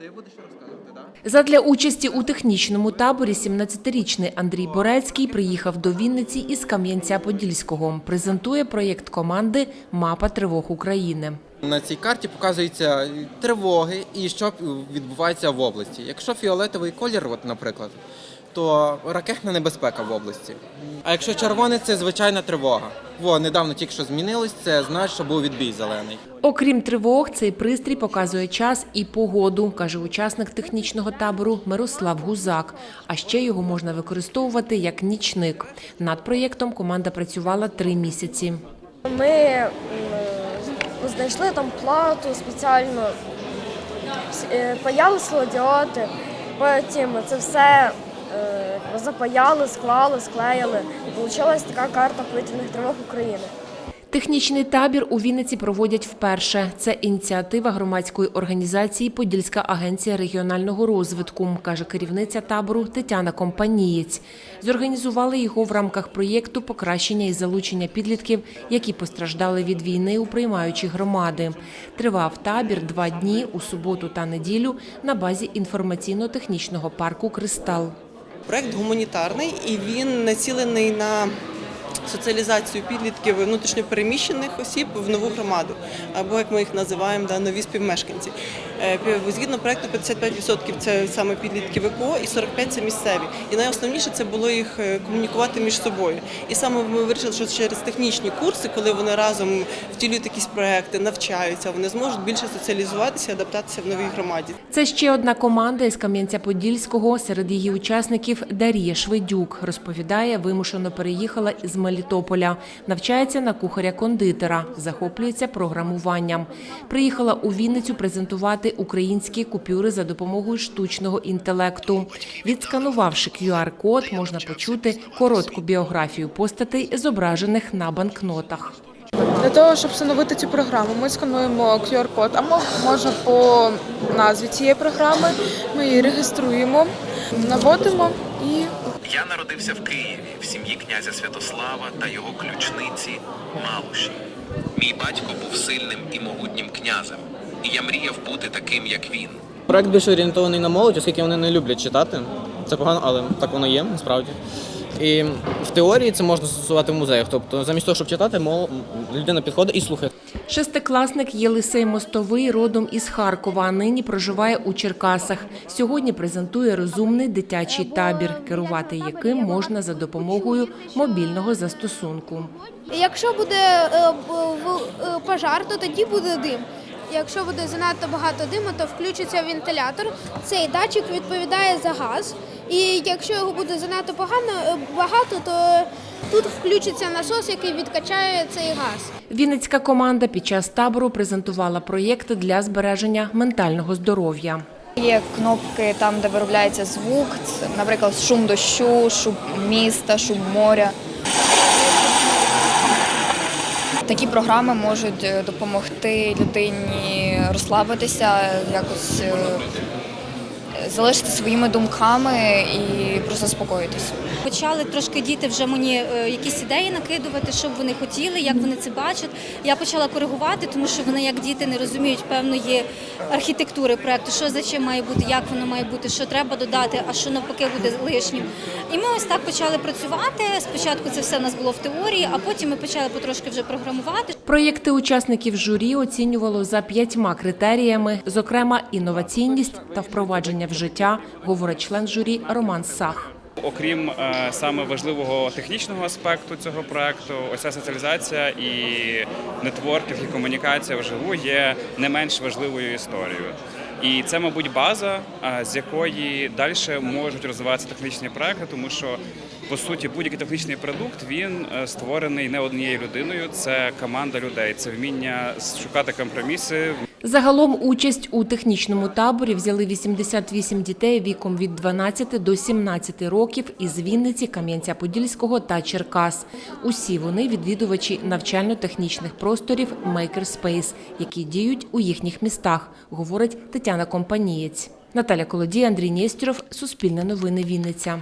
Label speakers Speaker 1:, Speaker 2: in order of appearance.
Speaker 1: Ти будеш розказувати, так?
Speaker 2: Задля участі у технічному таборі 17-річний Андрій Борецький приїхав до Вінниці із Кам'янця-Подільського. Презентує проєкт команди Мапа тривог України.
Speaker 1: На цій карті показуються тривоги і що відбувається в області. Якщо фіолетовий колір, от, наприклад, то ракетна небезпека в області. А якщо червоний, це звичайна тривога. Во, недавно тільки що змінилось, це значить, що був відбій зелений.
Speaker 2: Окрім тривог, цей пристрій показує час і погоду, каже учасник технічного табору Мирослав Гузак. А ще його можна використовувати як нічник. Над проєктом команда працювала три місяці.
Speaker 3: Ми знайшли там плату спеціально, е, паяли слодіоти, потім це все е, запаяли, склали, склеїли. І вийшла така карта повітряних тривог України.
Speaker 2: Технічний табір у Вінниці проводять вперше. Це ініціатива громадської організації Подільська агенція регіонального розвитку, каже керівниця табору Тетяна Компанієць. Зорганізували його в рамках проєкту покращення і залучення підлітків, які постраждали від війни у приймаючі громади. Тривав табір два дні у суботу та неділю на базі інформаційно-технічного парку Кристал.
Speaker 4: Проект гуманітарний і він націлений на соціалізацію підлітків внутрішньопереміщених осіб в нову громаду, або як ми їх називаємо, да, нові співмешканці. Е, Згідно проекту, 55% це саме підлітки ВПО і 45% це місцеві. І найосновніше це було їх е, комунікувати між собою. І саме ми вирішили, що через технічні курси, коли вони разом втілюють якісь проекти, навчаються, вони зможуть більше соціалізуватися, адаптатися в новій громаді.
Speaker 2: Це ще одна команда із Кам'янця-Подільського. Серед її учасників Дар'я Шведюк розповідає, вимушено переїхала із Мелітополя. Навчається на кухаря-кондитера, захоплюється програмуванням. Приїхала у Вінницю презентувати українські купюри за допомогою штучного інтелекту. Відсканувавши QR-код, можна почути коротку біографію постатей, зображених на банкнотах.
Speaker 5: Для того, щоб встановити цю програму, ми скануємо QR-код, а може по назві цієї програми. Ми її реєструємо, наводимо і
Speaker 6: Я народився в Києві в сім'ї князя Святослава та його ключниці Малуші. Мій батько був сильним і могутнім князем, і я мріяв бути таким, як він.
Speaker 7: Проект більше орієнтований на молодь, оскільки вони не люблять читати. Це погано, але так воно є, насправді. І в теорії це можна застосувати в музеях. Тобто, замість того, щоб читати, мол, людина підходить і слухає.
Speaker 2: Шестикласник Єлисей Мостовий родом із Харкова, а нині проживає у Черкасах. Сьогодні презентує розумний дитячий табір, керувати яким можна за допомогою мобільного застосунку.
Speaker 8: Якщо буде е, в- е, пожар, то тоді буде дим. Якщо буде занадто багато диму, то включиться вентилятор. Цей датчик відповідає за газ. І якщо його буде занадто погано е, багато, то тут включиться насос, який відкачає цей газ.
Speaker 2: Вінницька команда під час табору презентувала проєкти для збереження ментального здоров'я.
Speaker 9: Є кнопки там, де виробляється звук, наприклад, шум дощу, шум міста, шум моря. Такі програми можуть е, допомогти людині розслабитися, якось е, залишити своїми думками і просто заспокоїтися.
Speaker 10: Почали трошки діти вже мені е, якісь ідеї накидувати, що б вони хотіли, як вони це бачать. Я почала коригувати, тому що вони, як діти, не розуміють певної архітектури проекту, що за чим має бути, як воно має бути, що треба додати, а що навпаки буде лишнім. І ми ось так почали працювати. Спочатку це все в нас було в теорії, а потім ми почали потрошки вже програмувати.
Speaker 2: Проєкти учасників журі оцінювало за п'ятьма критеріями, зокрема інноваційність та впровадження в життя, говорить член журі Роман Сах.
Speaker 11: Окрім е, саме важливого технічного аспекту цього проекту, оця соціалізація і нетворкінг, і комунікація вживу є не менш важливою історією. І це, мабуть, база, е, з якої далі можуть розвиватися технічні проекти, тому що по суті будь-який технічний продукт він е, створений не однією людиною. Це команда людей, це вміння шукати компроміси,
Speaker 2: Загалом участь у технічному таборі взяли 88 дітей віком від 12 до 17 років із Вінниці, Кам'янця-Подільського та Черкас. Усі вони відвідувачі навчально-технічних просторів Makerspace, які діють у їхніх містах, говорить Тетяна Компанієць. Наталя Колодій, Андрій Нєстєров, Суспільне новини Вінниця.